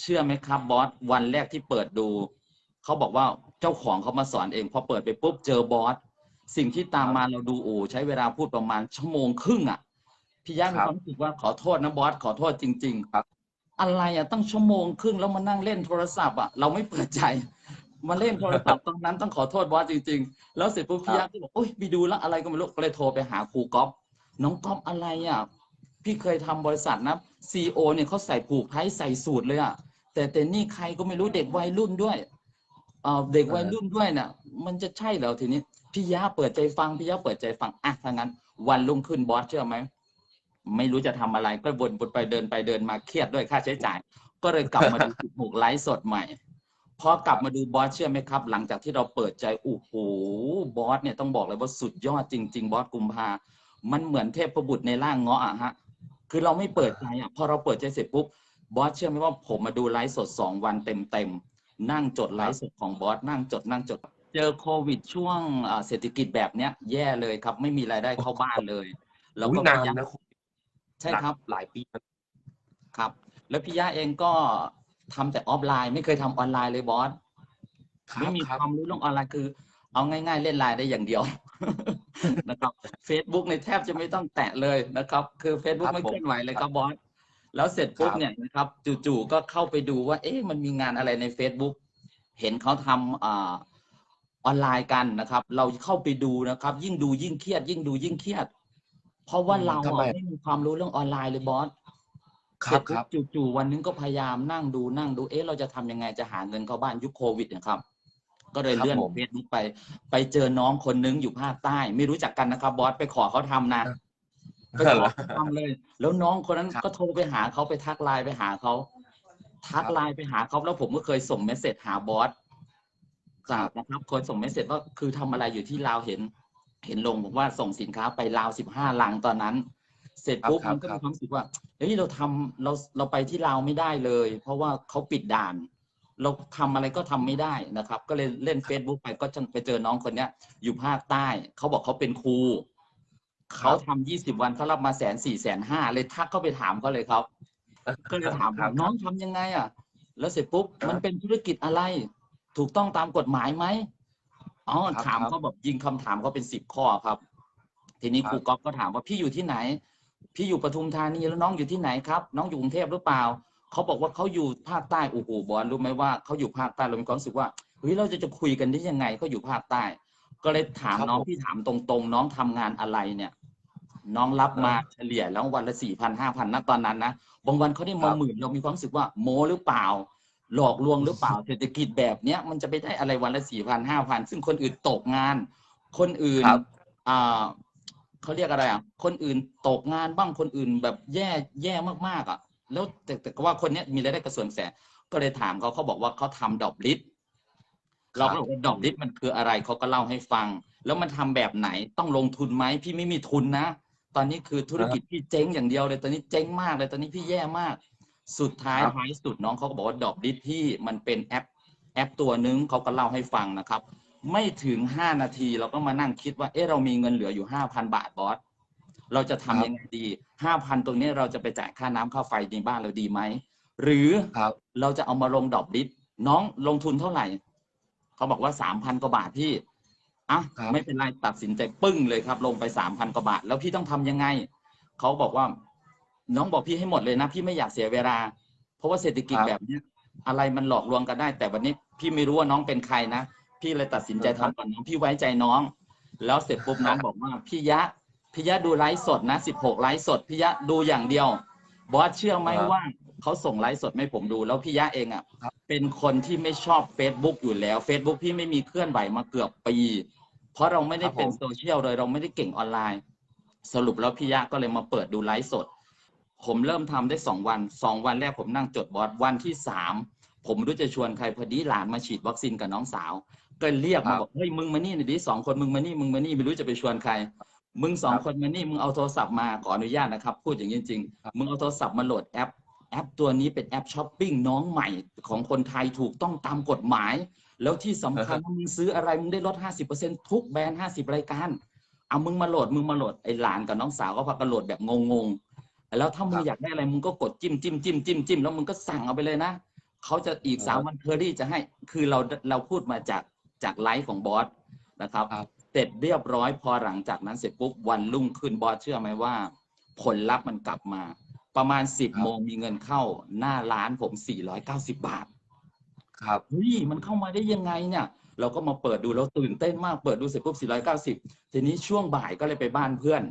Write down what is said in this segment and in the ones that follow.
เชื่อไหมครับบอสวันแรกที่เปิดดูเขาบอกว่าเจ้าของเขามาสอนเองพอเปิดไปปุ๊บเจอบอสสิ่งที่ตามมาเราดูโอ้ใช้เวลาพูดประมาณชั่วโมงครึ่งอะพี่ย่ามีครับความรู้สึกว่าขอโทษนะบอสขอโทษจริง ๆ ครับ อะไรอะตั้งชั่วโมงครึ่งแล้วมานั่งเล่นโทรศัพท์อะเราไม่เปิดใจมาเล่นโทรศัพท์ตอนนั้นต้องขอโทษบอสจริง ๆ แล้วเสร็จปุ๊บพี่ยักษ์ก็บอกโอ๊ยไปดูแล้วอะไรก็ไม่รู้ก็เลยโทรไปหาครูก๊อฟน้องก๊อฟอะไรอะพี่เคยทำบริษัทนะซีโอเนี่ยเขาใส่ผูกไทยใส่สูตรเลยอะ แต่แต่นี่ใครก็ไม่รู้เด็กวัยรุ่นด้วยเอ่อเด็กวัยรุ่นด้วยเนี่ยมันจะใช่เหรอทีนี้พี่ยาเปิดใจฟังพี่ยาเปิดใจฟังอะถ้างั้น วันรุ่งขึ้นบอสเชื่อไหมไม่รู้จะทำอะไรก็วนวนไปเดินไปเดินมาเครียดด้วยค่าใช้จ่าย ก็เลยกลับมาดู16ไลฟ์สดใหม่พอกลับมาดูบอสเชื่อไหมครับ หลังจากที่เราเปิดใจโอ้โหบอสเนี่ยต้องบอกเลยว่าสุดยอดจริง ๆ บอสกุมภามันเหมือนเทพบุตรในร่างเงาะอะฮะ คือเราไม่เปิดใจอะพอเราเปิดใจเสร็จปุ๊บ บอสเชื่อไหมว่าผมมาดูไลฟ์สดสองวันเต็มๆนั่งจดไลฟ์สดของบอสนั่งจดนั่งจด เจอโควิดช่วงอ่าเศรษฐกิจแบบเนี้ย แย่เลยครับ ไม่มีรายได้เข้าบ้านเลยแล้วอุ๊ก็ยนานพยายามนะใช่ครับหลายปีนะครับ แล้วพี่ย่าเองก็ทำแต่ออฟไลน์ ไม่เคยทำออนไลน์เลยบอสครัไม่บมีครับความรู้เรื่องออนไลน์คือ เอาง่าย ๆ เล่นไลน์ได้อย่างเดียวนะครับ Facebook ในแทบจะไม่ต้องแตะเลยนะครับ คือ Facebook ครับไม่ผมเคลื่อนไหวเลยครับบอส แล้วเสร็จปุ๊บครับเนี่ยนะครับจู่ๆก็เข้าไปดูว่า เอ๊ะมันมีงานอะไรใน Facebook เห็นเขาทำอ่าออนไลน์กันนะครับ เราเข้าไปดูนะครับ ยิ่งดูยิ่งเครียด ยิ่งดูยิ่งเครียด เพราะว่าเราทำไม อะไม่มีความรู้เรื่องออนไลน์เลยบอสคเสรัร็บจคปุ๊รับบจู่ๆวันนึงก็พยายามนั่งดูนั่งดูเอ๊ะเราจะทำยังไงจะหาเงินเข้าบ้านยุคโควิดนะครับ ก็เลยครับเลื่อนผมเฟซบุ๊กไป ไปเจอน้องคนนึงอยู่ภาคใต้ ไม่รู้จักกันนะครับบอสไปขอเขาทำนะ ไปขอเขาทำเลย แล้วน้องคนนั้นครับก็โทรไปหาเขาไปทักไลน์ไปหาเขาทักครับไลน์ไปหาเขาแล้วผมก็เคยส่งเมสเซจหาบอสครับนะครับเคยส่งเมสเซจว่าคือทำอะไรอยู่ที่ลาวเห็น เห็นลงบอกว่าส่งสินค้าไปลาวสิบห้าลังตอนนั้น เสร็จปุ๊บครับมันก็ครัมีบความรู้สึกว่าเฮ้ยเราทำเราเราไปที่ลาวไม่ได้เลย เพราะว่าเขาปิดด่าน เราทำอะไรก็ทำไม่ได้นะครับ ก็เลยเล่น Facebook ไปก็ไปเจอน้องคนเนี้ย อยู่ภาคใต้เขาบอกเขาเป็นครู เขาทำยี่สิบวันเขารับมาแสนสี่แสนห้าเลยทักเข้าไปถามเขาเลยครับ ก็เลยถามครับน้องทำยังไงอะ แล้วเสร็จปุ๊บครับมันเป็นธุรกิจอะไร ถูกต้องตามกฎหมายไหมอ๋อครับถามครับเขาแบบยิงคำถามเขาเป็นสิบข้อครับ ทีนี้ครับครูก๊อฟก็ถามว่าพี่อยู่ที่ไหน พี่อยู่ปทุมธานีแล้วน้องอยู่ที่ไหนครับ น้องอยู่กรุงเทพหรือเปล่าเขาบอกว่าเขาอยู่ภาคใต้โอ้โหบอลรู้ไหมว่าเขาอยู่ภาคใต้เรามีความรู้สึกว่าเฮ้ยเราจะจะคุยกันได้ยังไงเขาอยู่ภาคใต้ ก็เลยถามครับน้องผม พี่ถามตรงๆ น้องทำงานอะไรเนี่ย น้องรับมาครับเฉลี่ยแล้ววันละสี่พันห้าพันนะตอนนั้นนะบางวันเขาได้ครัมาบหมื่นเรามีความรู้สึกว่าโมหรือเปล่า หลอกลวงหรือเปล่าเศรษฐกิจแบบเนี้ยมันจะไปได้อะไรวันละสี่พันห้าพันซึ่งคนอื่นตกงาน คนอื่นครับ อ่าเขาเรียกอะไรอะคนอื่นตกงานบ้างคนอื่นแบบแย่แย่มากๆอะ แล้วแต่แต่ว่าคนเนี้ยมีรายได้กระส่วนแสน ก็เลยถามเขาเขาบอกว่าเขาทำดอกลิส เราก็บอกว่าดอกลิสมันคืออะไรเขาก็เล่าให้ฟัง แล้วมันทำแบบไหนต้องลงทุนไหมพี่ไม่มีทุนนะ ตอนนี้คือธุรกิจพี่เจ๊งอย่างเดียวเลย ตอนนี้เจ๊งมากเลยตอนนี้พี่แย่มาก สุดท้ายครับท้ายสุดน้องเขาก็บอกว่าดอกลิสพี่มันเป็นแอป แอปตัวนึงเขาก็เล่าให้ฟังนะครับ ไม่ถึงห้านาทีเราก็มานั่งคิดว่าเอ๊ะเรามีเงินเหลืออยู่ห้าพันบาทบอสเราจะทำครับยังไงดีห้าพันตรงนี้เราจะไปจ่ายค่าน้ำค่าไฟในบ้านเราดีไหมหรือครับเราจะเอามาลงดอกลิสน้องลงทุนเท่าไหร่ เขาบอกว่าสามพันกว่าบาทพี่อะครับ ไม่เป็นไรตัดสินใจปึ้งเลยครับ ลงไปสามพันกว่าบาท แล้วพี่ต้องทำยังไง เขาบอกว่า น้องบอกพี่ให้หมดเลยนะ พี่ไม่อยากเสียเวลา เพราะว่าเศรษฐกิจครับแบบเนี้ย อะไรมันหลอกลวงกันได้ แต่วันนี้พี่ไม่รู้ว่าน้องเป็นใครนะ พี่เลยตัดสินใจทำก่อนน้องพี่ไว้ใจน้อง แล้วเสร็จปุ๊บน้องบอกว่าพี่ยะพี่ยะดูไลฟ์สดนะสิบหกไลฟ์สดพี่ยะดูอย่างเดียว บอสเชื่อไหมครับ ว่า เขาส่งไลฟ์สดให้ผมดู แล้วพี่ยะเองอะครับเป็นคนที่ไม่ชอบ Facebook อยู่แล้ว Facebook พี่ไม่มีเคลื่อนไหวมาเกือบปี เพราะเราไม่ได้เป็นโซเชียลเลยเราไม่ได้เก่งออนไลน์ สรุปแล้วพี่ยะก็เลยมาเปิดดูไลฟ์สด ผมเริ่มทำได้สองวันสองวันแรกผมนั่งจดบอสวันที่สามผมไม่รู้จะชวนใครพอดีหลานมาฉีดวัคซีนกับน้องสาว ก็เรียกครัมาบบอกเฮ้ยมึงมานี่หน่อยดิสองคนมึงมานี่มึงมานี่ไม่รู้จะไปชวนใครมึงสองครับคนมานี่มึงเอาโทรศัพท์มาขออนุญาตนะครับ พูดอย่างนี้จริงครับๆมึงเอาโทรศัพท์มาโหลดแอป แอปตัวนี้เป็นแอปช้อปปิ้งน้องใหม่ของคนไทยถูกต้องตามกฎหมาย แล้วที่สำคัญมึงซื้ออะไรมึงได้ลด 50%ทุกแบรนด์50 รายการเอามึงมาโหลดมึงมาโหลดไอ้หลานกับน้องสาวก็พากันโหลดแบบงงๆแล้วถ้ามึงครับอยากได้อะไรมึงก็กดจิ้มจิ้มจิ้มจิ้มจิ้มแล้วมึงก็สั่งเอาไปเลยนะเขาจะอีกสามวันเคอรี่จะให้คือเราเราพูดมาจากจากไลฟ์ของบอสนะครับครับเสร็จเรียบร้อยพอหลังจากนั้นเสร็จปุ๊บวันรุ่งขึ้นบอสเชื่อไหมว่า ผลลัพธ์มันกลับมา ประมาณสิบครับโมงมีเงินเข้าหน้าร้านผมสี่ร้อยเก้าสิบาท ครับเฮ้ยมันเข้ามาได้ยังไงเนี่ย เราก็มาเปิดดูแล้วตื่นเต้นมากเปิดดูเสร็จปุ๊บ490ทีนี้ช่วงบ่ายก็เลยไปบ้านเพื่อน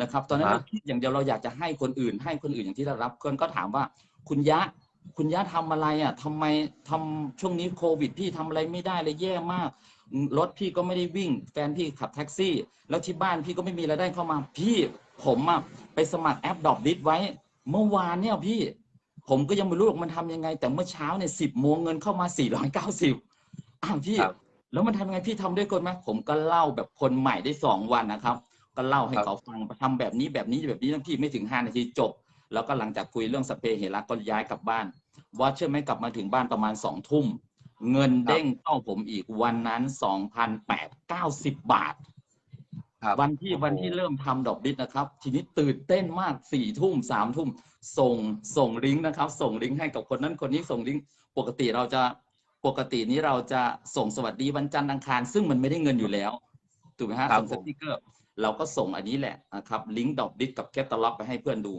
นะครับ ตอนนั้นครัเราบคิดอย่างเดียวเราอยากจะให้คนอื่น ให้คนอื่นอย่างที่เรารับเพื่อนก็ถามว่า คุณยะ คุณยะทำอะไรอะทำไมทำช่วงนี้โควิดพี่ทำอะไรไม่ได้เลยแย่มากรถพี่ก็ไม่ได้วิ่ง แฟนพี่ขับแท็กซี่ แล้วที่บ้านพี่ก็ไม่มีรายได้เข้ามาพี่ผมอะไปสมัครแอปดอบดิสไว้ เมื่อวานเนี่ยพี่ ผมก็ยังไม่รู้หรอกมันทำยังไง แต่เมื่อเช้าเนี่ยสิบโมงเงินเข้ามา490อ้าวพี่ครับแล้วมันทำยังไงพี่ทำด้วยคนไหมผมก็เล่าแบบคนใหม่ได้สองวันนะครับ ก็เล่าให้ครับเขาฟังทำแบบนี้แบบนี้แบบนี้นะพี่ไม่ถึงห้านาทีจบ แล้วก็หลังจากคุยเรื่องสเปรย์เฮลักก็ย้ายกลับบ้านว่าเชื่อไหมกลับมาถึงบ้านประมาณสองทุ่มเงินเด้งเข้าผมอีกวันนั้นสองพันแปดเก้าสิบบาท ครับวันที่โอ้โหวันที่เริ่มทำดอกดิสนะครับ ทีนี้ตื่นเต้นมากสี่ทุ่มสามทุ่มส่งส่งลิงก์นะครับ ส่งลิงก์ให้กับคนนั้นคนนี้ส่งลิงก์ปกติเราจะปกตินี้เราจะส่งสวัสดีวันจันทร์อังคาร ซึ่งมันไม่ได้เงินอยู่แล้วถูกไหมฮะครับส่งสผม ติกเกอร์ เราก็ส่งอันนี้แหละนะครับลิงก์ดอกดิสกับแคตตาล็อกไปให้เพื่อนดู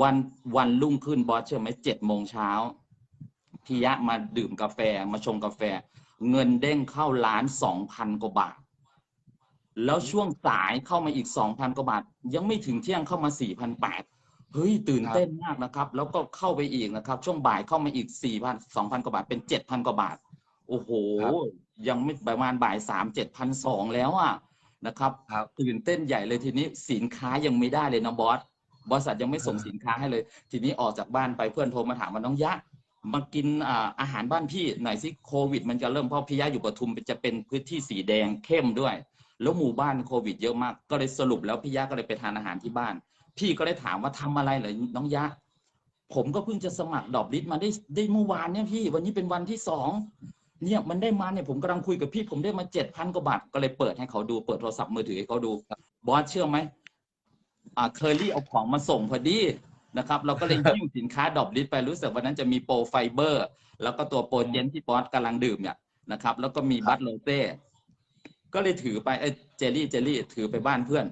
วันวันรุ่งขึ้นบอสเชื่อไหมเจ็ดโมงเช้าพิยะมาดื่มกาแฟมาชงกาแฟ เงินเด้งเข้าล้านสองพันกว่าบาท แล้วช่วงสายเข้ามาอีกสองพันกว่าบาท ยังไม่ถึงเที่ยงเข้ามาสี่พันแปดเฮ้ย ตื่นเต้นมากนะครับ แล้วก็เข้าไปอีกนะครับ ช่วงบ่ายเข้ามาอีกสี่พันสองพันกว่าบาท เป็นเจ็ดพันกว่าบาท โอ้โหครับยังไม่ประมาณบ่ายสามเจ็ดพันสองแล้วอะนะครับครับ ตื่นเต้นใหญ่เลยทีนี้สินค้ายังไม่ได้เลยนะบอส บริษัทยังไม่ส่งเออสินค้าให้เลย ทีนี้ออกจากบ้านไปเพื่อนโทรมาถามว่าน้องยะมากินอ่าอาหารบ้านพี่หน่อยสิโควิด มันจะเริ่มเพราะพี่ยะอยู่ปทุมจะเป็นพื้นที่สีแดงเข้มด้วย แล้วหมู่บ้านโควิดเยอะมาก ก็เลยสรุปแล้วพี่ยะก็เลยไปทานอาหารที่บ้าน พี่ก็เลยถามว่าทำอะไรเหรอน้องยะ ผมก็เพิ่งจะสมัครดอบลิสมาได้ได้เมื่อวานเนี่ยพี่ วันนี้เป็นวันที่สองเนี่ยมันได้มาเนี่ยผมกำลังคุยกับพี่ผมได้มาเจ็ดพันกว่าบาทก็เลยเปิดให้เขาดูเปิดโทรศัพท์มือถือให้เขาดูบอสเชื่อไหมอ่าเคอรี่เอาของมาส่งพอดีนะครับ เราก็เลยยิ้วสินค้าดอบลิสไปรู้สึกวันนั้นจะมีโปรไฟเบอร์ แล้วก็ตัวโปรเจนที่บอสกำลังดื่มเนี่ยนะครับ แล้วก็มีบัตโลเต้ ก็เลยถือไปเอ้ยเจลลี่เจลลี่ถือไปบ้านเพื่อน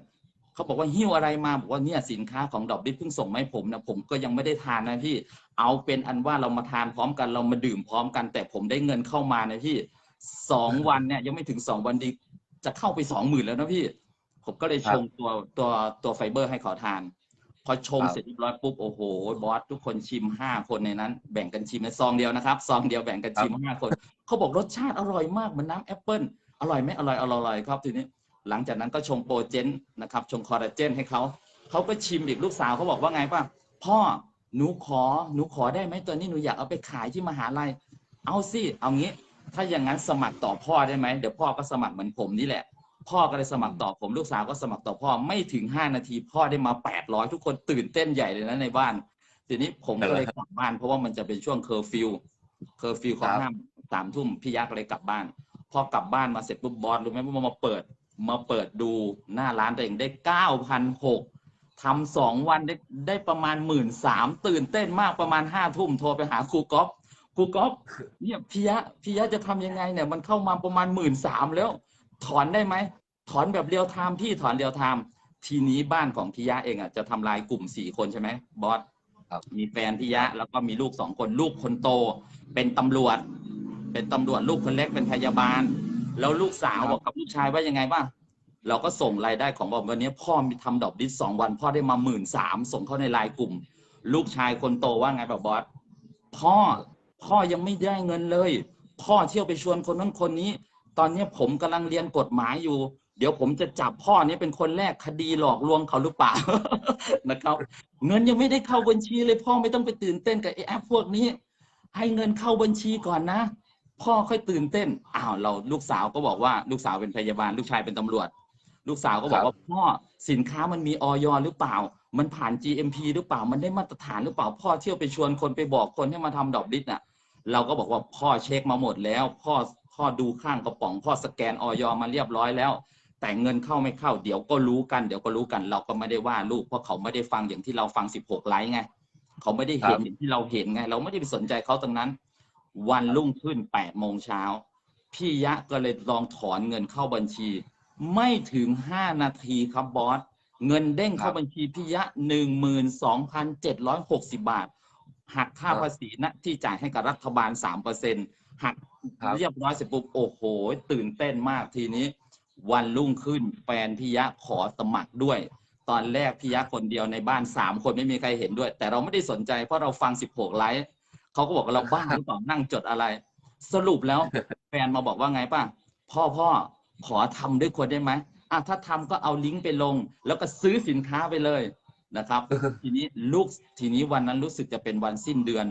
เขาบอกว่าหิ้วอะไรมาบอกว่าเนี่ยสินค้าของดอกดิบเพิ่งส่งมาให้ผมนะผมก็ยังไม่ได้ทานนะพี่เอาเป็นอันว่าเรามาทานพร้อมกันเรามาดื่มพร้อมกัน แต่ผมได้เงินเข้ามานะพี่สองวันเนี่ยยังไม่ถึงสองวันดีจะเข้าไปสองหมื่นแล้วนะพี่ ผมก็เลยชงตัวตัวตัวไฟเบอร์ให้เขาทาน พอชงครับเสร็จเรียบร้อยปุ๊บโอ้โหบอสทุกคนชิมห้าคนในนั้น แบ่งกันชิมในซองเดียวนะครับซองเดียวแบ่งกันชิมห้าคนเขาบอกรสชาติอร่อยมากเหมือนน้ำแอปเปิ้ล อร่อยไหมอร่อยอร่อยอร่อยครับทีนี้ หลังจากนั้นก็ชงโปรเจนนะครับชงคอลลาเจนให้เขาเขาก็ชิมอีกลูกสาวเขาบอกว่าไงป่ะพ่อหนูขอหนูขอได้ไหมตัวนี้หนูอยากเอาไปขายที่มหาลัย เอาสิเอางี้ ถ้าอย่างนั้นสมัครต่อพ่อได้ไหมเดี๋ยวพ่อก็สมัครเหมือนผมนี่แหละ พ่อก็เลยสมัครต่อผมลูกสาวก็สมัครต่อพ่อไม่ถึงห้านาที พ่อได้มาแปดร้อยทุกคนตื่นเต้นใหญ่เลยนะในบ้าน ทีนี้ผมก็เลยกลับบ้านเพราะว่ามันจะเป็นช่วงเคอร์ฟิวเคอร์ฟิวขาครับห้ามสามทุ่มพี่ยักษ์เลยกลับบ้าน พอกลับบ้านมาเสร็จปุ๊บบอสรู้ไหมว่ามาเปิด มาเปิดดูหน้าร้านตัวเองได้เก้าพันหกทำสองวันได้ได้ประมาณหมื่นสามตื่นเต้นมากประมาณห้าทุ่มโทรไปหาครูก๊อฟครูก๊อฟเนี่ยพี่ยะพี่ยะจะทำยังไงเนี่ย มันเข้ามาประมาณหมื่นสามแล้ว ถอนได้ไหม ถอนแบบเรียวไทม์พี่ถอนเรียวไทม์ทีนี้บ้านของพี่ยะเองอะจะทำลายกลุ่มสี่คนใช่ไหมบอสครับมีแฟนพี่ยะแล้วก็มีลูกสองคนลูกคนโต เป็นตำรวจ เป็นตำรวจลูกคนเล็กเป็นพยาบาล แล้วลูกสาวบอกกับลูกชายว่ายังไงบ้างเราก็ส่งรายได้ของบอกวันนี้พ่อมีทำดอกดิสสองวัน พ่อได้มาหมื่นสามส่งเข้าในไลน์กลุ่ม ลูกชายคนโตว่าไงแบบบอสพ่อพ่อยังไม่ได้เงินเลย พ่อเที่ยวไปชวนคนนั้นคนนี้ ตอนนี้ผมกำลังเรียนกฎหมายอยู่ เดี๋ยวผมจะจับพ่อเนี้เป็นคนแรกคดีหลอกลวงเขาหรือเปล่านะครับ เงินยังไม่ได้เข้าบัญชีเลยพ่อไม่ต้องไปตื่นเต้นกับไอ้แอปพวกนี้ ให้เงินเข้าบัญชีก่อนนะ พ่อค่อยตื่นเต้นอ้าวเราลูกสาวก็บอกว่าลูกสาวเป็นพยาบาล ลูกชายเป็นตำรวจ ลูกสาวก็บอกว่าพ่อสินค้ามันมีออยหรือเปล่า มันผ่าน GMP หรือเปล่ามันได้มาตรฐานหรือเปล่า พ่อเที่ยวไปชวนคนไปบอกคนให้มาทำดอกดิสน่ะ เราก็บอกว่าพ่อเช็คมาหมดแล้ว พ่อพ่อดูข้างกระป๋องพ่อสแกนออยมาเรียบร้อยแล้ว แต่เงินเข้าไม่เข้า เดี๋ยวก็รู้กันเดี๋ยวก็รู้กัน เราก็ไม่ได้ว่าลูกเพราะเขาไม่ได้ฟังอย่างที่เราฟัง 16 ไลค์ไงเขาไม่ได้เห็นครับอย่างที่เราเห็นไง เราไม่ได้ไปสนใจเขาตรงนั้น วันรุ่งขึ้นแปดโมงเช้าพี่ยะก็เลยลองถอนเงินเข้าบัญชี ไม่ถึงห้านาทีครับบอสเงินเด้งเข้าครับบัญชีพี่ยะหนึ่งหมื่นสองพันเจ็ดร้อยหกสิบาท หักค่าครับภาษีนะที่จ่ายให้กับรัฐบาลสามเปอร์เซ็นหักครับเรียบร้อยเสร็จปุ๊บโอ้โห ตื่นเต้นมากทีนี้ วันรุ่งขึ้นแฟนพี่ยะขอสมัครด้วย ตอนแรกพี่ยะคนเดียวในบ้านสามคนไม่มีใครเห็นด้วย แต่เราไม่ได้สนใจเพราะเราฟังสิบหกไลฟ์ เขาก็บอกว่าเราบ้าหรือเปล่านั่งจดอะไร สรุปแล้วแฟนมาบอกว่าไงป่ะพ่อพ่อขอทำด้วยคนได้ไหมอะถ้าทำก็เอาลิงก์ไปลง แล้วก็ซื้อสินค้าไปเลยนะครับ ทีนี้ลูกทีนี้วันนั้นรู้สึกจะเป็นวันสิ้นเดือน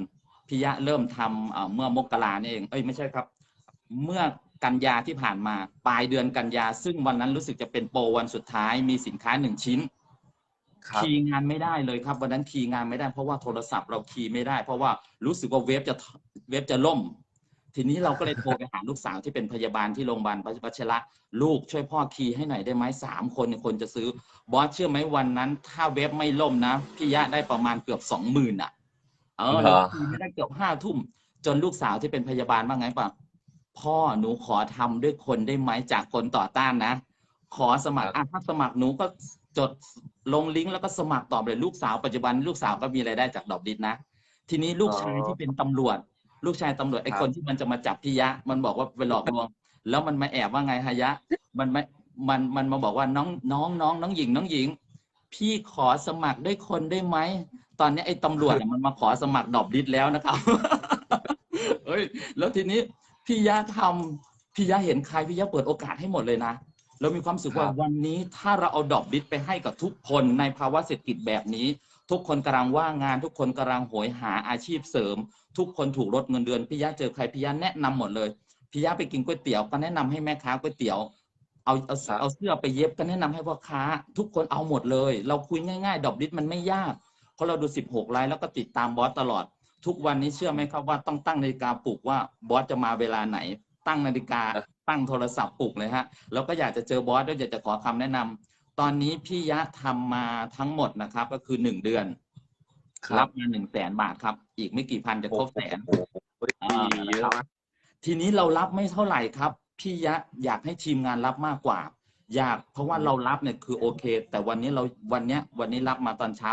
พิยะเริ่มทำเมื่อมกราเนี่เองเอ้ยไม่ใช่ครับ เมื่อกันยาที่ผ่านมา ปลายเดือนกันยา ซึ่งวันนั้นรู้สึกจะเป็นโปรวันสุดท้ายมีสินค้าหนึ่งชิ้น ครับ คีย์งานไม่ได้เลยครับวันนั้นคีย์งานไม่ได้เพราะว่าโทรศัพท์เราคีย์ไม่ได้ เพราะว่ารู้สึกว่าเว็บจะเว็บจะล่ม ทีนี้เราก็เลยโทรไปหาลูกสาวที่เป็นพยาบาลที่โรงพยาบาลวัชระลูกช่วยพ่อคีย์ให้หน่อยได้ไหมสามคนเนี่ยคนจะซื้อบอสเชื่อไหมวันนั้น ถ้าเว็บไม่ล่มนะพี่ยะได้ประมาณเกือบสองหมื่นอะ เออเหรเราอคีย์ไม่ได้เกือบห้าทุ่ม จนลูกสาวที่เป็นพยาบาลว่าไงป่ะพ่อหนูขอทำด้วยคนได้ไหมจากคนต่อต้านนะ ขอสมัครอะถ้าสมัครหนูก็ จดลงลิงก์แล้วก็สมัครตอบเลยลูกสาวปัจจุบันลูกสาวก็มีรายได้จากดอกดินนะ ทีนี้ลูกชายที่เป็นตำรวจ ลูกชายตำรวจไอ้ครับคนที่มันจะมาจับพี่ยะ มันบอกว่าไปหลอกลวง แล้วมันมาแอบว่าไงฮะยะ มันไม่มันมันมาบอกว่าน้องน้องน้องน้องหญิงน้องหญิง พี่ขอสมัครด้วยคนได้ไหมตอนนี้ไอ้ตำรวจอะมันมาขอสมัครดอกดินแล้วนะครับเฮ้ยแล้วทีนี้พี่ยะทำพี่ยะเห็นใครพี่ยะเปิดโอกาสให้หมดเลยนะ เรามีความรู้สึกว่าครับวันนี้ถ้าเราเอาดอกดิสไปให้กับทุกคนในภาวะเศรษฐกิจแบบนี้ ทุกคนกำลังว่างงาน ทุกคนกำลังโหยหาอาชีพเสริม ทุกคนถูกลดเงินเดือนพี่ยะเจอใครพี่ยะแนะนำหมดเลยพี่ยะไปกินก๋วยเตี๋ยวก็แนะนำให้แม่ค้าก๋วยเตี๋ยวเอาเอาครับเอาเสื้อไปเย็บก็แนะนำให้พ่อค้า ทุกคนเอาหมดเลย เราคุยง่าย ๆ ดอกดิสมันไม่ยากเพราะเราดู 16ไลน์แล้วก็ติดตามบอสตลอด ทุกวันนี้เชื่อไหมครับว่าต้องตั้งนาฬิกาปลุกว่าบอสจะมาเวลาไหน ตั้งนาฬิกา ตั้งโทรศัพท์ปลุกเลยฮะแล้วก็อยากจะเจอบอสด้วยอยากจะขอคำแนะนำตอนนี้พี่ยะทำมาทั้งหมดนะครับ ก็คือหนึ่งเดือนรับมาหนึ่งแสนบาทครับ อีกไม่กี่พันจะครบแสนโอ้โหอ่าดีเยอะมากทีนี้เรารับไม่เท่าไหร่ครับ พี่ยะอยากให้ทีมงานรับมากกว่า อยากเพราะว่าเรารับเนี่ยคือโอเค แต่วันนี้เราวันเนี้ยวันนี้รับมาตอนเช้า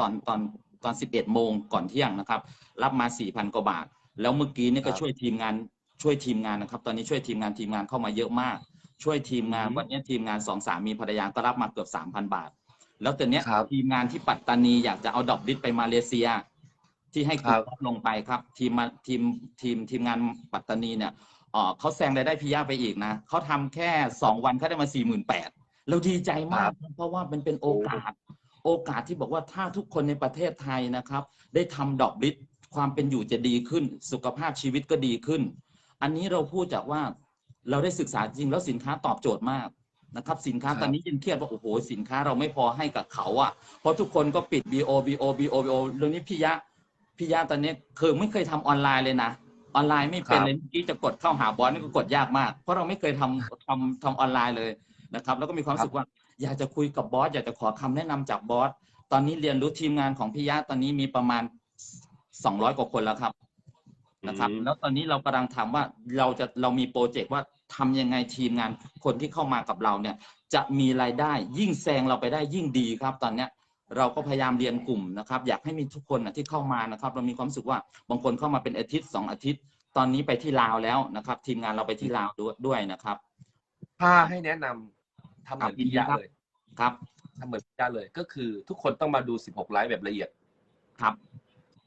ตอนตอนตอนสิบเอ็ดโมงก่อนเที่ยงนะครับ รับมาสี่พันกว่าบาท แล้วเมื่อกี้นี่ก็ครับช่วยทีมงาน ช่วยทีมงานนะครับ ตอนนี้ช่วยทีมงานทีมงานเข้ามาเยอะมาก ช่วยทีมงานอืมวันนี้ทีมงานสองสามีภรรยาก็รับมาเกือบสามพันบาท แล้วตอนเนี้ยครับทีมงานที่ปัตตานีอยากจะเอาดอกดิสไปมาเลเซีย ที่ให้ครัคุณบป๊อปลงไปครับ ทีมมาทีมทีมทีมงานปัตตานีเนี่ยเอ่อเขาแซงรายได้พิยาไปอีกนะเขาทำแค่สองวันเขาได้มาสี่หมื่นแปดเราดีใจมาก เพราะว่ามันเป็นโอกาส โอกาสที่บอกว่าถ้าทุกคนในประเทศไทยนะครับ ได้ทำดอกดิสความเป็นอยู่จะดีขึ้น สุขภาพชีวิตก็ดีขึ้น อันนี้เราพูดจากว่าเราได้ศึกษาจริงแล้วสินค้าตอบโจทย์มากนะครับ สินค้าตอนนี้ยังเครียดว่า โอ้โห สินค้าเราไม่พอให้กับเขาอะ เพราะทุกคนก็ปิด BO BO BO BO เรื่องนี้พี่ยะพี่ยะตอนนี้คือไม่เคยทำออนไลน์เลยนะ ออนไลน์ไม่เป็นเลยเมื่อกี้จะกดเข้าหาบอสนี่ก็กดยากมาก เพราะเราไม่เคยทำทำทำออนไลน์เลยนะครับ แล้วก็มีความรู้สึกว่าอยากจะคุยกับบอสอยากจะขอคำแนะนำจากบอสตอนนี้เรียนรู้ทีมงานของพี่ยะตอนนี้มีประมาณสองร้อยกว่าคนแล้วครับ นะครับอืมแล้วตอนนี้เรากำลังทำว่าเราจะเรามีโปรเจกต์ว่าทำยังไงทีมงานคนที่เข้ามากับเราเนี่ย จะมีรายได้ยิ่งแซงเราไปได้ยิ่งดีครับ ตอนเนี้ยเราก็พยายามเรียนกลุ่มนะครับ อยากให้มีทุกคนนะที่เข้ามานะครับ เรามีความรู้สึกว่าบางคนเข้ามาเป็นอาทิตย์สองอาทิตย์ ตอนนี้ไปที่ลาวแล้วนะครับ ทีมงานเราไปที่ลาวด้วยด้วยนะครับ ถ้าให้แนะนำทำเหมือนครับพี่ยะครับเลยครับทำเหมือนพี่ยะเลย ก็คือทุกคนต้องมาดู 16 ไลฟ์แบบละเอียดครับ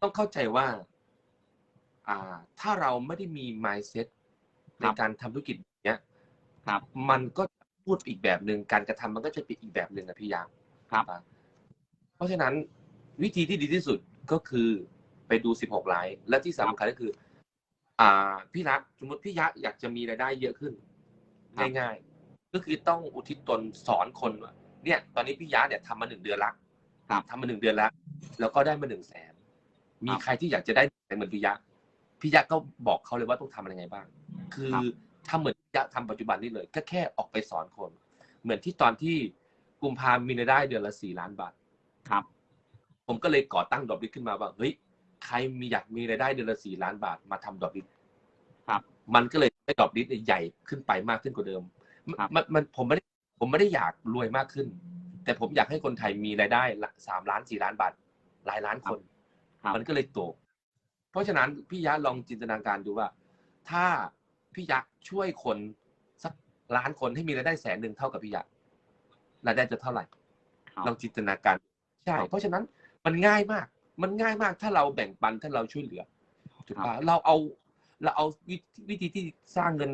ต้องเข้าใจว่าอ่า ถ้าเราไม่ได้มี mindset ในการทำธุรกิจอย่างเนี้ยครับ มันก็พูดอีกแบบหนึ่งการกระทำมันก็จะเป็นอีกแบบหนึ่งนะพี่ยะครับ เพราะฉะนั้นวิธีที่ดีที่สุดก็คือไปดู 16ไลฟ์และที่สำคัญก็คือ อ่า พี่รักสมมติพี่ยะอยากจะมีรายได้เยอะขึ้นครับง่ายๆ ก็คือต้องอุทิศตนสอนคนว่าเนี่ย ตอนนี้พี่ยะเนี่ยทำมาหนึ่งเดือนละครับทำมาหนึ่งเดือนละแล้วก็ได้มาหนึ่งแสนมีครับใครที่อยากจะได้เหมือนพี่ยะ พี่ยะก็บอกเขาเลยว่าต้องทำอะไรไงบ้าง คือครับทำเหมือนพี่ยะทำปัจจุบันนี่เลยก็แค่ออกไปสอนคน เหมือนที่ตอนที่กุมภามีรายได้เดือนละสี่ล้านบาทครับ ผมก็เลยก่อตั้งดอกบิทขึ้นมาว่าเฮ้ยใครมีอยากมีรายได้เดือนละสี่ล้านบาทมาทำดอกบิทครับ มันก็เลยให้ดอกดิสใหญ่ขึ้นไปมากขึ้นกว่าเดิมครับมันมันผมไม่ได้ผมไม่ได้อยากรวยมากขึ้น แต่ผมอยากให้คนไทยมีรายได้ละสามล้านสี่ล้านบาทหลายล้านคนครับมันก็เลยโต เพราะฉะนั้นพี่ยะลองจินตนาการดูว่า ถ้าพี่ยะช่วยคนสักล้านคนให้มีรายได้แสนหนึ่งเท่ากับพี่ยะรายได้จะเท่าไหร่ครับลองจินตนาการใช่ครับเพราะฉะนั้นมันง่ายมาก มันง่ายมากถ้าเราแบ่งปันถ้าเราช่วยเหลือถูกครัปะบเราเอาเราเอาวิธีวิธีที่สร้างเงิน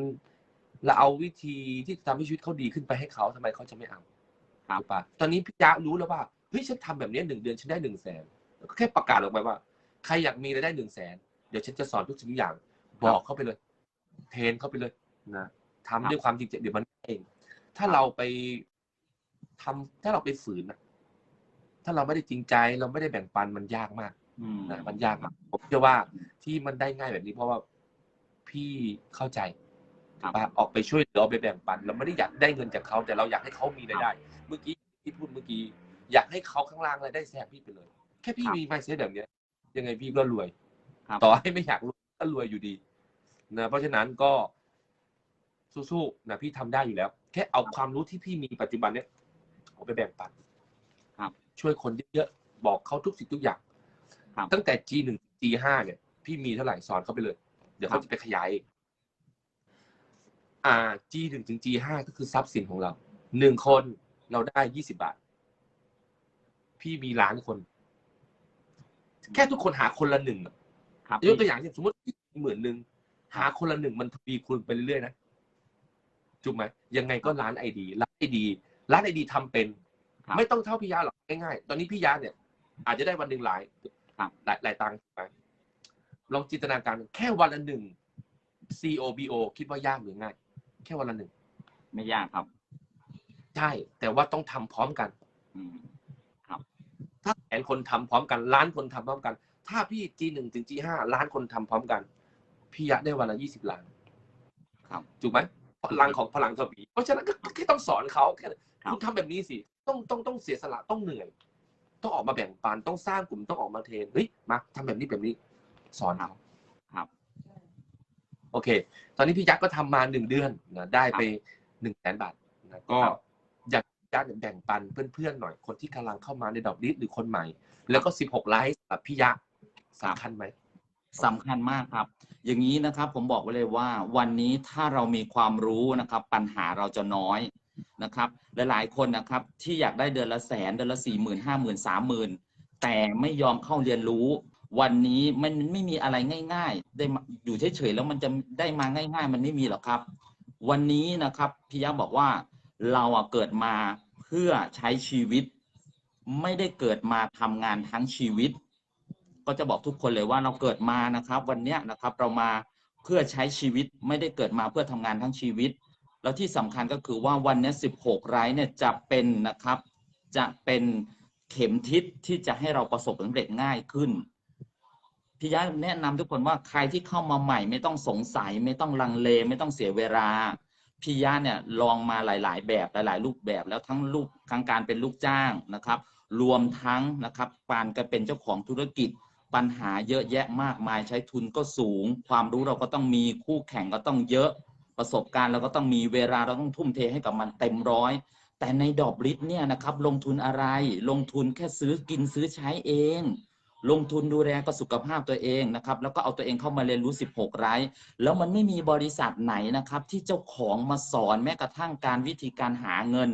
เราเอาวิธีที่ทำให้ชีวิตเขาดีขึ้นไปให้เขาทำไมเขาจะไม่เอาครับถูกปะตอนนี้พี่ยะรู้แล้วว่าเฮ้ยฉันทำแบบนี้หนึ่งเดือนฉันได้หนึ่งแสนก็แค่ประกาศออกไปว่า ใครอยากมีรายได้หนึ่งแสนเดี๋ยวฉันจะสอนทุกสิ่งทุกอย่าง บอกเข้าไปเลย เทรนเข้าไปเลยนะทำด้วยความจริงใจเดี๋ยวมันเอง ถ้าเราไปทำถ้าเราไปฝืนนะถ้าเราไม่ได้จริงใจเราไม่ได้แบ่งปันมันยากมากอืมนะมันยากมากผมเชื่อว่าที่มันได้ง่ายแบบนี้เพราะว่าพี่เข้าใจครับว่าออกไปช่วยเหลือออกไปแบ่งปัน เราไม่ได้อยากได้เงินจากเขาแต่เราอยากให้เขามีรายได้ เมื่อกี้ที่พูดเมื่อกี้ อยากให้เขาข้างล่างรายได้แซงพี่ไปเลย แค่พี่ครับมีไมเซ็ตแบบเนี้ย ยังไงพี่ก็รวย ครับ ต่อให้ไม่อยากรวยก็รวยอยู่ดีนะเพราะฉะนั้นก็สู้ๆนะพี่ทำได้อยู่แล้ว แค่เอาความรู้ที่พี่มีปัจจุบันเนี้ยเอาไปแบ่งปันครับช่วยคนเยอะๆบอกเขาทุกสิ่งทุกอย่างครับตั้งแต่ G หนึ่ง G ห้าเนี่ย พี่มีเท่าไหร่สอนเขาไปเลย เดี๋ยวครัเขาบจะไปขยายเองอ่า G หนึ่งถึง G ห้าก็คือทรัพย์สินของเราหนึ่งคนเราได้ยี่สิบาท พี่มีล้านคน แค่ทุกคนหาคนละหนึ่งอะครับยกตัวอย่างเช่นสมมติหมื่นหนึ่งหาคนละหนึ่งมันทวีคูณไปเรื่อยๆนะถูกไหมยังไงก็ร้านไอดีร้านไอดีร้านไอดีทำเป็นครับไม่ต้องเท่าพี่ยาหรอกง่ายๆตอนนี้พี่ยาเนี่ย อาจจะได้วันหนึ่งหลายครับหลายหลายตังค์ถูกไหมลองจินตนาการแค่วันละหนึ่ง COBO คิดว่ายากหรือง่าย แค่วันละหนึ่ง ไม่ยากครับ ใช่ แต่ว่าต้องทำพร้อมกันอืม ถ้าแสนคนทำพร้อมกันล้านคนทำพร้อมกัน ถ้าพี่ G หนึ่งถึง G ห้าล้านคนทำพร้อมกัน พี่ยะได้วันละยี่สิบล้านครับถูกไหมพลังของพลังทวีเพราะฉะนั้นก็แค่ต้องสอนเขาแค่ครับคุณทำแบบนี้สิต้องต้องต้องเสียสละต้องเหนื่อย ต้องออกมาแบ่งปันต้องสร้างกลุ่มต้องออกมาเทรนเฮ้ยมาทำแบบนี้แบบนี้ สอนเขาครับ โอเค ตอนนี้พี่ยักษ์ก็ทำมาหนึ่งเดือนนะได้ไปหนึ่งแสนบาทนะก็ ครับอยากยักษ์แบ่งปันเพื่อนๆหน่อยคนที่กำลังเข้ามาในดอกดิสหรือคนใหม่ แล้วก็สิบหกไลฟ์สำหรับพี่ยักษ์สำคัญไหมสำคัญมากครับ อย่างนี้นะครับผมบอกไว้เลยว่า วันนี้ถ้าเรามีความรู้นะครับ ปัญหาเราจะน้อยนะครับหลายๆคนนะครับที่อยากได้เดือนละแสนเดือนละสี่หมื่นห้าหมื่นสามหมื่นแต่ไม่ยอมเข้าเรียนรู้ วันนี้มันไม่มีอะไรง่าย ๆ ได้มาอยู่เฉยๆแล้วมันจะได้มาง่าย ๆ มันไม่มีหรอกครับ วันนี้นะครับพี่ยักษ์บอกว่า เราอะเกิดมาเพื่อใช้ชีวิต ไม่ได้เกิดมาทำงานทั้งชีวิต ก็จะบอกทุกคนเลยว่าเราเกิดมานะครับ วันเนี้ยนะครับเรามาเพื่อใช้ชีวิตไม่ได้เกิดมาเพื่อทำงานทั้งชีวิต แล้วที่สำคัญก็คือว่าวันเนี้สิบหกไร้เนี่ยจะเป็นนะครับ จะเป็นเข็มทิศที่จะให้เราประสบผลสำเร็จง่ายขึ้นพี่ยะแนะนำทุกคนว่าใครที่เข้ามาใหม่ ไม่ต้องสงสัย ไม่ต้องลังเล ไม่ต้องเสียเวลา พี่ยะเนี่ยลองมาหลาย ๆ แบบหลาย ๆ รูปแบบแล้วทั้งลูกทั้งการเป็นลูกจ้างนะครับ รวมทั้งนะครับการการเป็นเจ้าของธุรกิจ ปัญหาเยอะแยะมากมายใช้ทุนก็สูง ความรู้เราก็ต้องมีคู่แข่งก็ต้องเยอะ ประสบการณ์เราก็ต้องมีเวลาเราต้องทุ่มเทให้กับมันเต็มร้อยแต่ในดอกลิตเนี่ยนะครับลงทุนอะไรลงทุนแค่ซื้อกินซื้อใช้เอง ลงทุนดูแลก็สุขภาพตัวเองนะครับ แล้วก็เอาตัวเองเข้ามาเรียนรู้ 16 ไร้แล้วมันไม่มีบริษัทไหนนะครับ ที่เจ้าของมาสอนแม้กระทั่งการวิธีการหาเงิน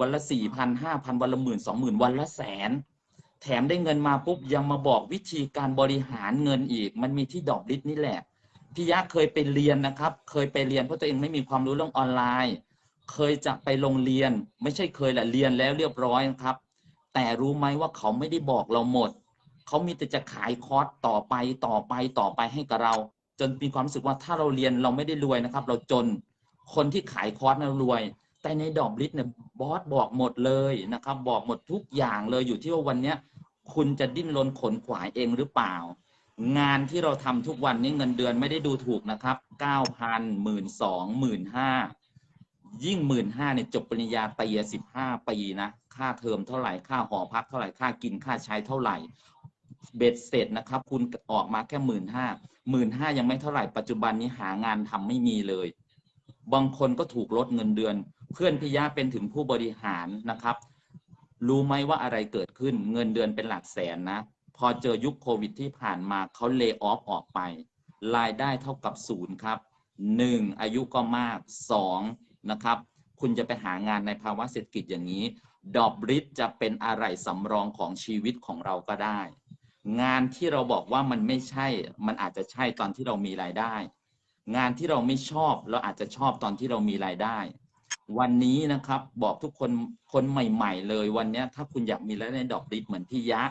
วันละสี่พันห้าพันวันละหมื่นสองหมื่นวันละแสน แถมได้เงินมาปุ๊บยังมาบอกวิธีการบริหารเงินอีก มันมีที่ดอกลิตนี่แหละพี่ยะเคยไปเรียนนะครับ เคยไปเรียนเพราะตัวเองไม่มีความรู้เรื่องออนไลน์ เคยจะไปโรงเรียน ไม่ใช่เคยแหละเรียนแล้วเรียบร้อยนะครับ แต่รู้ไหมว่าเขาไม่ได้บอกเราหมด เขามีแต่จะขายคอร์สต่อไปต่อไปต่อไปให้กับเรา จนมีความรู้สึกว่าถ้าเราเรียนเราไม่ได้รวยนะครับ เราจนคนที่ขายคอร์สนะรวย แต่ในดอกลิสเนี่ยบอสบอกหมดเลยนะครับ บอกหมดทุกอย่างเลยอยู่ที่ว่าวันเนี้ยคุณจะดิ้นรนขนขวายเองหรือเปล่า งานที่เราทำทุกวันนี้เงินเดือนไม่ได้ดูถูกนะครับเก้าพันหมื่นสองหมื่นห้ายิ่งหมื่นห้าเนี่ยจบปริญญาตรีสิบห้าปีนะ ค่าเทอมเท่าไหร่ ค่าหอพักเท่าไหร่ ค่ากินค่าใช้เท่าไหร่ เบ็ดเสร็จนะครับ คุณออกมาแค่หมื่นห้าหมื่นห้ายังไม่เท่าไหร่ปัจจุบันนี้หางานทำไม่มีเลย บางคนก็ถูกลดเงินเดือน เพื่อนพิยะเป็นถึงผู้บริหารนะครับ รู้ไหมว่าอะไรเกิดขึ้นเงินเดือนเป็นหลักแสนนะ พอเจอยุคโควิดที่ผ่านมาเขาเล y o อ f ออกไป รายได้เท่ากับศูนย์ครับหนึ่งอายุก็มากสองนะครับ คุณจะไปหางานในภาวะเศรษฐกิจอย่างนี้ ดอบริดจะเป็นอะไรสำรองของชีวิตของเราก็ได้ งานที่เราบอกว่ามันไม่ใช่ มันอาจจะใช่ตอนที่เรามีรายได้ งานที่เราไม่ชอบเราอาจจะชอบตอนที่เรามีรายได้ วันนี้นะครับบอกทุกคนคนใหม่ ๆ เลยวันนี้ถ้าคุณอยากมีรายได้ดอกริดเหมือนพี่ยะ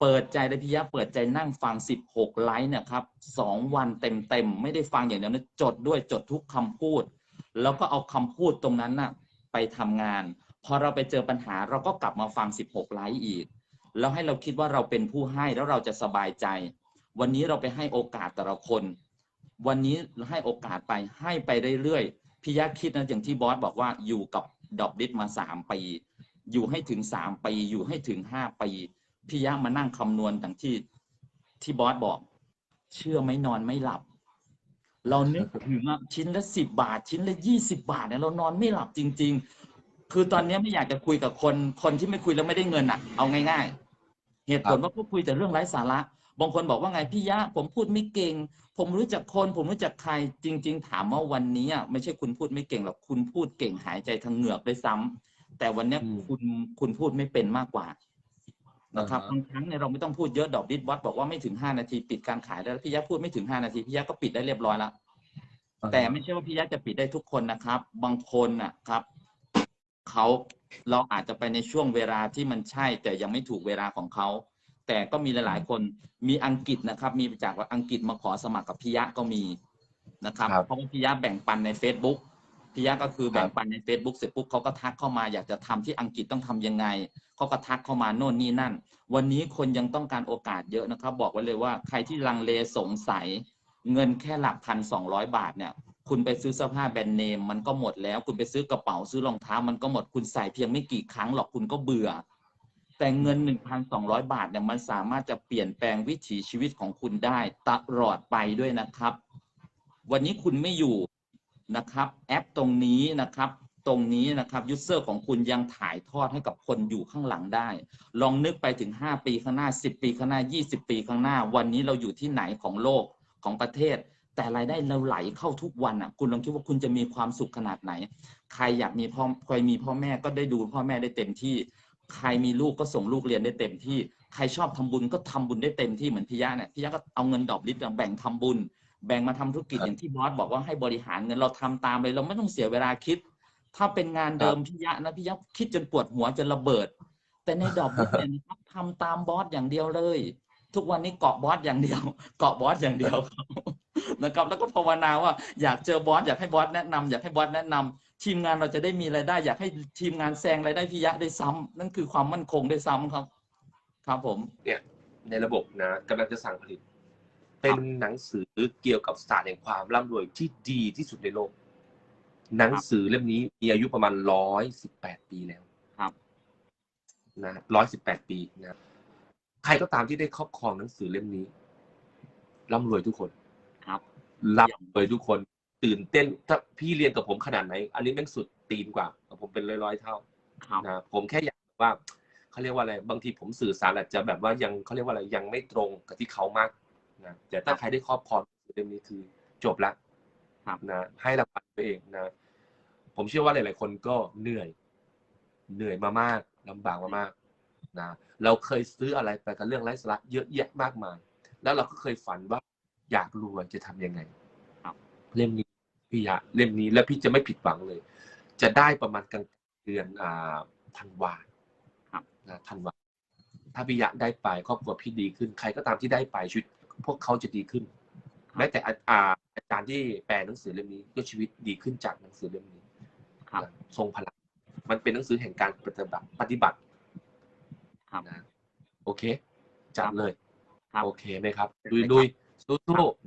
เปิดใจเลยพี่ยะเปิดใจนั่งฟัง 16 ไลฟ์นะครับสองวันเต็มๆไม่ได้ฟังอย่างเดียวนะจดด้วยจดทุกคำพูด แล้วก็เอาคำพูดตรงนั้นน่ะไปทำงาน พอเราไปเจอปัญหาเราก็กลับมาฟัง 16 ไลฟ์อีก แล้วให้เราคิดว่าเราเป็นผู้ให้แล้วเราจะสบายใจ วันนี้เราไปให้โอกาสแต่ละคน วันนี้ให้โอกาสไปให้ไปเรื่อยๆพี่ยักษ์คิดนะอย่างที่บอสบอกว่าอยู่กับดอกดิสมาสามปี อยู่ให้ถึงสามปีอยู่ให้ถึงห้าปีพี่ยักษ์มานั่งคำนวณดังที่ที่บอสบอก เชื่อไหมนอนไม่หลับ เรานึกถึงชิ้นละสิบบาท ชิ้นละยี่สิบาทเนี่ยเรานอนไม่หลับจริง ๆ คือตอนนี้ไม่อยากจะคุยกับคนคนที่ไม่คุยแล้วไม่ได้เงินอะ เอาง่าย ๆ เหตุผลว่าพวกคุยแต่เรื่องไร้สาระ บางคนบอกว่าไงพี่ยะ ผมพูดไม่เก่ง ผมรู้จักคน ผมรู้จักใครจริง ๆ ถามว่าวันนี้อะไม่ใช่คุณพูดไม่เก่งหรอกคุณพูดเก่งหายใจทางเหงือกด้วยซ้ำแต่วันเนี้ยอืมคุณคุณพูดไม่เป็นมากกว่านะครับอ่าฮะบางครั้งเนี่ยเราไม่ต้องพูดเยอะดอกดิสบอสบอกว่าไม่ถึงห้านาทีปิดการขายได้แล้วพี่ยะพูดไม่ถึงห้านาทีพี่ยะก็ปิดได้เรียบร้อยแล้วแต่ไม่ใช่ว่าพี่ยักษ์จะปิดได้ทุกคนนะครับ บางคนนะครับ เขาเราอาจจะไปในช่วงเวลาที่มันใช่ แต่ยังไม่ถูกเวลาของเขา แต่ก็มีหลายๆ คนมีอังกฤษนะครับ มีจากว่าอังกฤษมาขอสมัครกับพี่ยักษ์ก็มีนะครับ ครับ เพราะว่าพี่ยักษ์แบ่งปันใน Facebook พี่ยักษ์ก็คือครับแบ่งปันใน Facebook เสร็จปุ๊บเขาก็ทักเข้ามาอยากจะทำที่อังกฤษต้องทำยังไงเขาก็ทักเข้ามาโน่นนี่นั่น วันนี้คนยังต้องการโอกาสเยอะนะครับ บอกไว้เลยว่าใครที่ลังเลสงสัย เงินแค่หลักพันสองร้อยบาทเนี่ย คุณไปซื้อเสื้อผ้าแบรนด์เนมมันก็หมดแล้ว คุณไปซื้อกระเป๋าซื้อรองเท้ามันก็หมดคุณใส่เพียงไม่กี่ครั้งหรอกคุณก็เบื่อ แต่เงิน 1,200 บาทเนี่ยมันสามารถจะเปลี่ยนแปลงวิถีชีวิตของคุณได้ตลอดไปด้วยนะครับ วันนี้คุณไม่อยู่นะครับ แอปตรงนี้นะครับ ตรงนี้นะครับยูเซอร์ของคุณยังถ่ายทอดให้กับคนอยู่ข้างหลังได้ ลองนึกไปถึง 5 ปีข้างหน้า 10 ปีข้างหน้า 20 ปีข้างหน้า วันนี้เราอยู่ที่ไหนของโลกของประเทศ แต่รายได้เราไหลเข้าทุกวันอะ คุณลองคิดว่าคุณจะมีความสุขขนาดไหน ใครอยากมีพ่อใครมีพ่อแม่ก็ได้ดูพ่อแม่ได้เต็มที่ ใครมีลูกก็ส่งลูกเรียนได้เต็มที่ ใครชอบทำบุญก็ทำบุญได้เต็มที่เหมือนพี่ยะเนี่ยพี่ยะก็เอาเงินดอกลิตรแบ่งทำบุญ แบ่งมาทำธุรกิจอย่างที่บอสบอกว่าให้บริหารเงินเราทำตามเลย เราไม่ต้องเสียเวลาคิด ถ้าเป็นงานเดิมพี่ยะนะพี่ยะคิดจนปวดหัวจนระเบิด แต่ในดอกลิตรเนี่ยนะครับทำตามบอสอย่างเดียวเลย ทุกวันนี้เกาะบอสอย่างเดียว เกาะบอสอย่างเดียวครับ นะครับ แล้วก็ภาวนาว่าอยากเจอบอสอยากให้บอสแนะนำอยากให้บอสแนะนำทีมงานเราจะได้มีรายได้ อยากให้ทีมงานแซงรายได้พี่ยะได้ซ้ำนั่นคือความมั่นคงได้ซ้ำครับ ครับผมในระบบนะกำลังจะสั่งผลิต เป็นหนังสือเกี่ยวกับศาสตร์แห่งความร่ำรวยที่ดีที่สุดในโลก หนังสือเล่มนี้มีอายุประมาณร้อยสิบแปดปีแล้วครับนะร้อยสิบแปดปีนะใครก็ตามที่ได้ครอบครองหนังสือเล่มนี้ร่ำรวยทุกคนค รับร่ำรวยทุกคนตื่นเต้นถ้าพี่เรียนกับผมขนาดไหน อันนี้แม่งสุดตีนกว่าผมเป็นร้อยๆเท่าครับนะผมแค่อยากว่าเขาเรียกว่าอะไรบางทีผมสื่อสารอาจจะแบบว่ายังเขาเรียกว่าอะไรยังไม่ตรงกับที่เขามากนะแต่ถ้าใครได้ครอบครองเรื่องนี้คือจบละครับนะให้รางวัลตัวเองนะ ผมเชื่อว่าหลาย ๆ คนก็เหนื่อย เหนื่อยมามากลำบากมามากนะเราเคยซื้ออะไรไปกับเรื่องไร้สาระเยอะแยะมากมาย แล้วเราก็เคยฝันว่า อยากรวยจะทำยังไงครับเล่มนี้พี่อยากเล่มนี้แล้วพี่จะไม่ผิดหวังเลย จะได้ประมาณกลางเดือนอ่าธันวาครับนะธันวาถ้าพี่อยากได้ไปครอบครัวพี่ดีขึ้น ใครก็ตามที่ได้ไปชีวิตพวกเขาจะดีขึ้นแม้แต่อาอ่าอาจารย์ที่แปลหนังสือเล่มนี้ก็ชีวิตดีขึ้นจากหนังสือเล่มนี้ครับนะทรงพลังมันเป็นหนังสือแห่งการปฏิบัติปฏิบัติครับนะโอเคจัดเลยครับโอเคไหมครับลุยลุย สู้ๆ